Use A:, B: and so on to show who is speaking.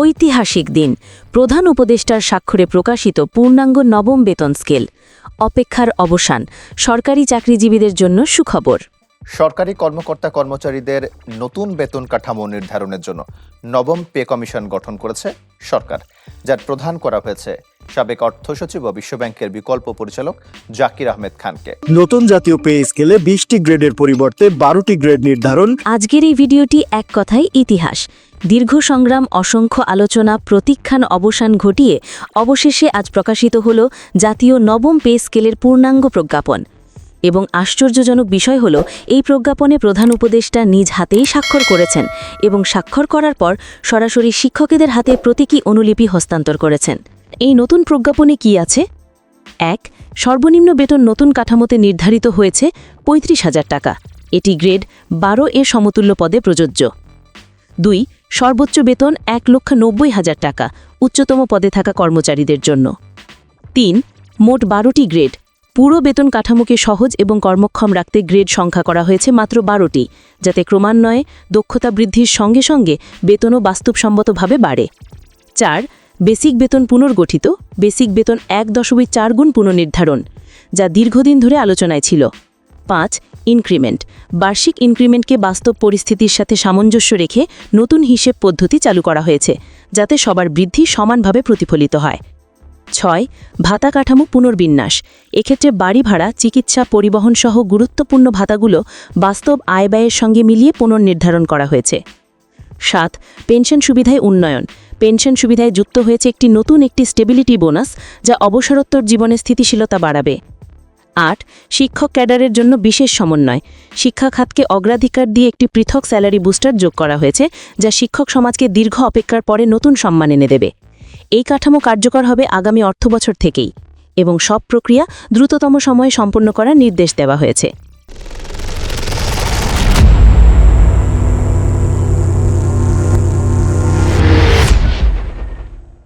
A: ঐতিহাসিক দিন। প্রধান উপদেষ্টার স্বাক্ষরে প্রকাশিত পূর্ণাঙ্গ নবম বেতন স্কেল। অপেক্ষার অবসান। সরকারি চাকরিজীবীদের জন্য সুখবর।
B: সরকারি কর্মকর্তা কর্মচারীদের নতুন বেতন কাঠামো নির্ধারণের জন্য নবম পে কমিশন গঠন করেছে সরকার, যার প্রধান করা হয়েছে সাবেক অর্থ সচিব ও বিশ্বব্যাংকের বিকল্প পরিচালক জাকির আহমেদ খানকে।
C: নতুন জাতীয় পে স্কেলে বিশটি গ্রেডের পরিবর্তে বারোটি গ্রেড নির্ধারণ।
A: আজকের এই ভিডিওটি এক কথায় ইতিহাস। দীর্ঘ সংগ্রাম অসংখ্য আলোচনা প্রতীক্ষান অবসান ঘটিয়ে অবশেষে আজ প্রকাশিত হল জাতীয় নবম পে স্কেলের পূর্ণাঙ্গ প্রজ্ঞাপন। এবং আশ্চর্যজনক বিষয় হল, এই প্রজ্ঞাপনে প্রধান উপদেষ্টা নিজ হাতেই স্বাক্ষর করেছেন এবং স্বাক্ষর করার পর সরাসরি শিক্ষকেদের হাতে প্রতীকী অনুলিপি হস্তান্তর করেছেন। এই নতুন প্রজ্ঞাপনে কি আছে? এক, সর্বনিম্ন বেতন নতুন কাঠামোতে নির্ধারিত হয়েছে পঁয়ত্রিশ হাজার টাকা। এটি গ্রেড বারো এর সমতুল্য পদে প্রযোজ্য। দুই, সর্বোচ্চ বেতন এক লক্ষ নব্বই হাজার টাকা, উচ্চতম পদে থাকা কর্মচারীদের জন্য। তিন, মোট বারোটি গ্রেড। পুরো বেতন কাঠামোকে সহজ এবং কর্মক্ষম রাখতে গ্রেড সংখ্যা করা হয়েছে মাত্র বারোটি, যাতে ক্রমান্বয়ে দক্ষতা বৃদ্ধির সঙ্গে সঙ্গে বেতনও বাস্তবসম্মতভাবে বাড়ে। চার, বেসিক বেতন পুনর্গঠিত, বেসিক বেতন এক দশমিক চার গুণ পুনর্নির্ধারণ, যা দীর্ঘদিন ধরে আলোচনায় ছিল। পাঁচ, ইনক্রিমেন্ট, বার্ষিক ইনক্রিমেন্টকে বাস্তব পরিস্থিতির সাথে সামঞ্জস্য রেখে নতুন হিসেব পদ্ধতি চালু করা হয়েছে, যাতে সবার বৃদ্ধি সমানভাবে প্রতিফলিত হয়। ছয়, ভাতা কাঠামো পুনর্বিন্যাস। এক্ষেত্রে বাড়ি ভাড়া, চিকিৎসা পরিবহন সহ গুরুত্বপূর্ণ ভাতাগুলো বাস্তব আয় ব্যয়ের সঙ্গে মিলিয়ে পুনর্নির্ধারণ করা হয়েছে। সাত, পেনশন সুবিধায় উন্নয়ন। পেনশন সুবিধায় যুক্ত হয়েছে একটি নতুন একটি স্টেবিলিটি বোনাস, যা অবসরোত্তর জীবনে স্থিতিশীলতা বাড়াবে। আট, শিক্ষক ক্যাডারের জন্য বিশেষ সমন্বয়। শিক্ষা খাতকে অগ্রাধিকার দিয়ে একটি পৃথক স্যালারি বুস্টার যোগ করা হয়েছে, যা শিক্ষক সমাজকে দীর্ঘ অপেক্ষার পরে নতুন সম্মান এনে দেবে। এই কাঠামো কার্যকর হবে আগামী অর্থবছর থেকেই এবং সব প্রক্রিয়া দ্রুততম সময়ে সম্পন্ন করার নির্দেশ দেওয়া হয়েছে।